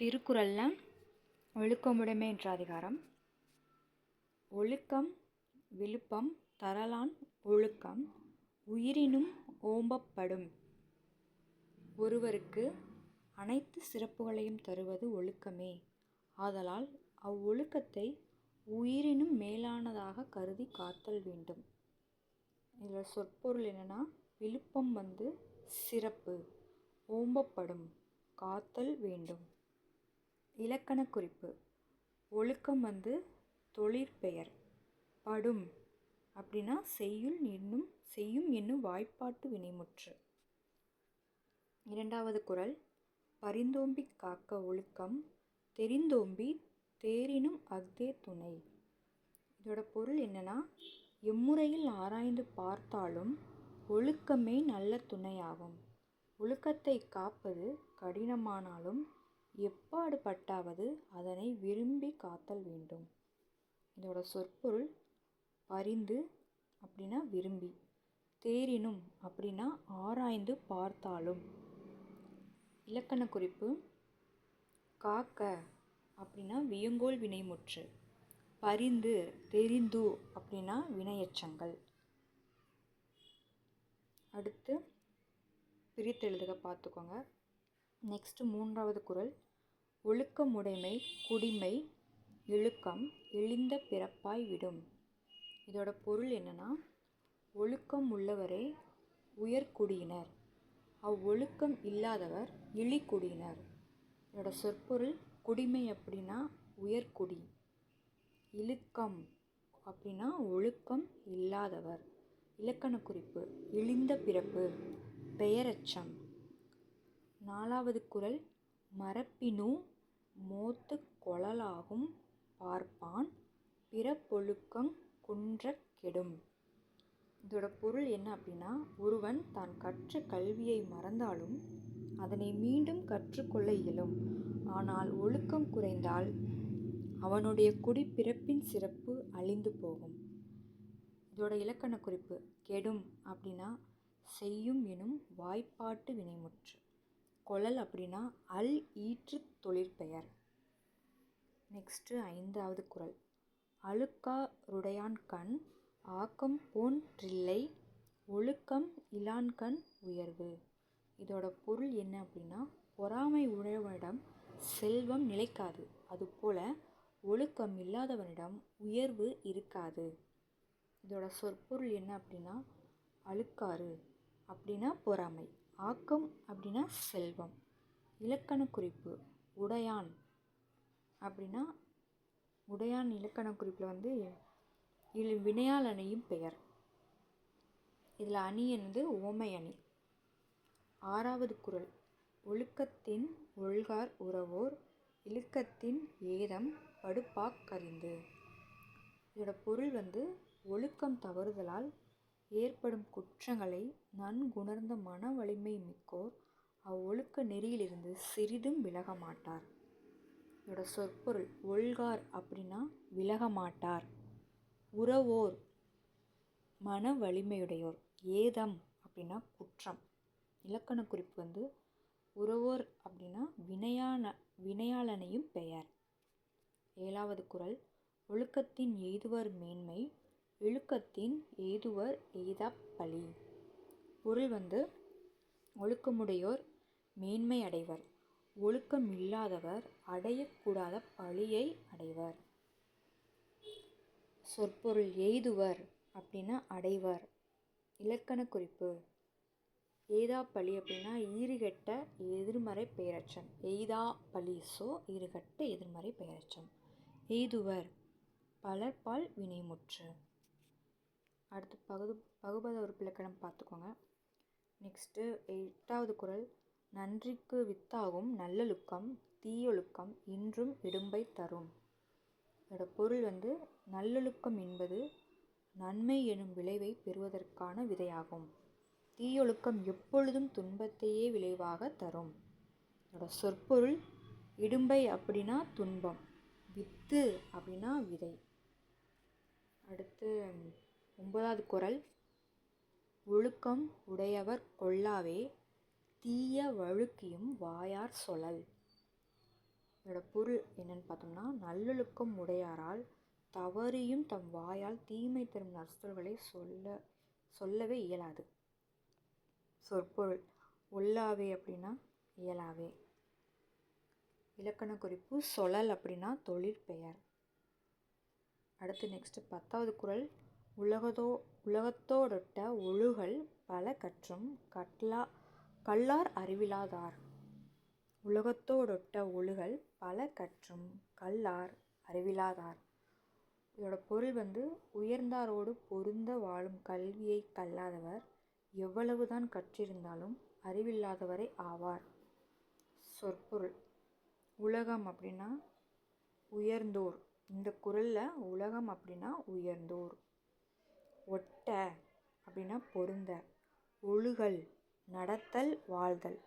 திருக்குறளில் ஒழுக்கமுடைமை என்ற அதிகாரம். ஒழுக்கம் விழுப்பம் தரலான் ஒழுக்கம் உயிரினும் ஓம்பப்படும். ஒருவருக்கு அனைத்து சிறப்புகளையும் தருவது ஒழுக்கமே. ஆதலால் அவ்வொழுக்கத்தை உயிரினும் மேலானதாக கருதி காத்தல் வேண்டும். இதில் சொற்பொருள் என்னென்னா விழுப்பம் வந்து சிறப்பு ஓம்பப்படும் காத்தல் வேண்டும். இலக்கண குறிப்பு ஒழுக்கம் வந்து தொழிற்பெயர் படும் அப்படின்னா செய்யுள் என்னும் செய்யும் என்னும் வாய்ப்பாட்டு வினைமுற்று. இரண்டாவது குரல். பரிந்தோம்பி காக்க ஒழுக்கம் தெரிந்தோம்பி தேரினும் அஃதே துணை. இதோட பொருள் என்னன்னா எம்முறையில் ஆராய்ந்து பார்த்தாலும் ஒழுக்கமே நல்ல துணையாகும். ஒழுக்கத்தை காப்பது கடினமானாலும் எப்பாடு பட்டாவது அதனை விரும்பி காத்தல் வேண்டும். இதோட சொற்பொருள் பரிந்து அப்படின்னா விரும்பி தேரினும் அப்படின்னா ஆராய்ந்து பார்த்தாலும். இலக்கண குறிப்பு காக்க அப்படின்னா வியங்கோல் வினைமுற்று பரிந்து தெரிந்து அப்படின்னா வினையச்சங்கள். அடுத்து பிரித்தெழுதுக பார்த்துக்கோங்க. நெக்ஸ்ட்டு மூன்றாவது குரல் ஒழுக்கமுடைமை குடிமை இழுக்கம் இழிந்த பிறப்பாய் விடும். இதோட பொருள் என்னன்னா ஒழுக்கம் உள்ளவரே உயர்குடியினர் அவ்வொழுக்கம் இல்லாதவர் இழிக்குடியினர் இதோட சொற்பொருள் குடிமை அப்படின்னா உயர்குடி இழுக்கம் அப்படின்னா ஒழுக்கம் இல்லாதவர். இலக்கண குறிப்பு இழிந்த பிறப்பு பெயரச்சம். நாலாவது குறள் மரப்பினு மோத்து கொளலாகும் பார்ப்பான் பிறப்பொழுக்கம் குன்றக் கெடும். இதோட பொருள் என்ன அப்படின்னா ஒருவன் தான் கற்ற கல்வியை மறந்தாலும் அதனை மீண்டும் கற்றுக்கொள்ள இயலும். ஆனால் ஒழுக்கம் குறைந்தால் அவனுடைய குடிப்பிறப்பின் சிறப்பு அழிந்து போகும். இதோட இலக்கண குறிப்பு கெடும் அப்படின்னா செய்யும் எனும் வாய்ப்பாட்டு வினைமுற்று. கொழல் அப்படின்னா அல் ஈற்று தொழிற்பெயர் நெக்ஸ்ட்டு ஐந்தாவது குரல். அழுக்காருடையான் கண் ஆக்கம் போன் ட்ரில்லை ஒழுக்கம் இலான்கண் உயர்வு. இதோட பொருள் என்ன அப்படின்னா பொறாமை உடையவனிடம் செல்வம் நிலைக்காது. அதுபோல் ஒழுக்கம் இல்லாதவனிடம் உயர்வு இருக்காது. இதோட சொற்பொருள் என்ன அப்படின்னா அழுக்காறு. அப்படின்னா பொறாமை. ஆக்கம் அப்படின்னா செல்வம் இலக்கண குறிப்பு உடையான் அப்படின்னா உடையான் இலக்கண குறிப்பில் வந்து இல் வினையால் அணியும் பெயர். இதில் அணி என்பது ஓமை அணி. ஆறாவது குறள் ஒழுக்கத்தின் ஒழ்கார் உறவோர் இழுக்கத்தின் ஏதம் படுப்பாக்கறிந்து இதோட பொருள் வந்து ஒழுக்கம் தவறுதலால் ஏற்படும் குற்றங்களை நன்குணர்ந்த மன வலிமை மிக்கோர் அவ்வொழுக்க நெறியிலிருந்து சிறிதும் விலக மாட்டார் இதோட சொற்பொருள் ஒழ்கார் அப்படின்னா விலக மாட்டார் உறவோர் மன வலிமையுடையோர் ஏதம் அப்படின்னா குற்றம். இலக்கண குறிப்பு வந்து உறவோர் அப்படின்னா வினையான வினையாளனையும் பெயர். ஏழாவது குரல் ஒழுக்கத்தின் எய்துவர் மேன்மை இழுக்கத்தின் எய்துவர் எய்தா பழி? பொருள் வந்து ஒழுக்கமுடையோர் மேன்மை அடைவர். ஒழுக்கம் இல்லாதவர் அடையக்கூடாத பழியை அடைவர். சொற்பொருள் எய்துவர் அப்படின்னா அடைவர். இலக்கண குறிப்பு. எய்தா பழி அப்படின்னா ஈறுகெட்ட எதிர்மறை பெயரச்சம். எய்தா பழி ஸோ ஈறுகட்ட எதிர்மறை பெயரச்சம். எய்துவர். பலர்பால் வினைமுற்று. அடுத்து பகுது பகுபத உறுப்பிலக்கணம் பார்த்துக்கோங்க. நெக்ஸ்ட்டு எட்டாவது குறள் நன்றிக்கு வித்தாகும் நல்லொழுக்கம் தீயொழுக்கம் இன்றும் இடும்பை தரும். இதோட பொருள் வந்து நல்லொழுக்கம் என்பது நன்மை எனும் விளைவை பெறுவதற்கான விதையாகும். தீயொழுக்கம் எப்பொழுதும் துன்பத்தையே விளைவாக தரும். இதோட சொற்பொருள் இடும்பை அப்படின்னா துன்பம் வித்து அப்படின்னா விதை. அடுத்து ஒன்பதாவது குறள் ஒழுக்கம் உடையவர் கொல்லாவே தீய வழுக்கியும் வாயார் சொலல் இதோட பொருள் என்னன்னு பார்த்தோம்னா நல்லொழுக்கம் உடையாரால் தவறியும் தம் வாயால் தீமை தரும் நற்சொல்களை சொல்ல சொல்லவே இயலாது. சொற்பொருள் ஒல்லாவே அப்படின்னா இயலாவே. இலக்கண குறிப்பு சொலல் அப்படின்னா தொழிற்பெயர். அடுத்து நெக்ஸ்ட்டு பத்தாவது குறள் உலகதோ உலகத்தோடொட்ட ஒழுகல் பல கற்றும் கட்லா கல்லார் அறிவிலாதார். உலகத்தோடொட்ட ஒழுகல் பல கற்றும் கல்லார் அறிவிலாதார். இதோட பொருள் வந்து உயர்ந்தாரோடு பொருந்த வாழும் கல்வியை கல்லாதவர் எவ்வளவுதான் கற்றிருந்தாலும் அறிவில்லாதவரை ஆவார். சொற்பொருள். உலகம் அப்படின்னா உயர்ந்தோர். இந்த குரலில் உலகம் அப்படின்னா உயர்ந்தோர். ஒட்ட அப்படின்னா பொருந்த ஒழுகல் நடத்தல் வாழ்தல்.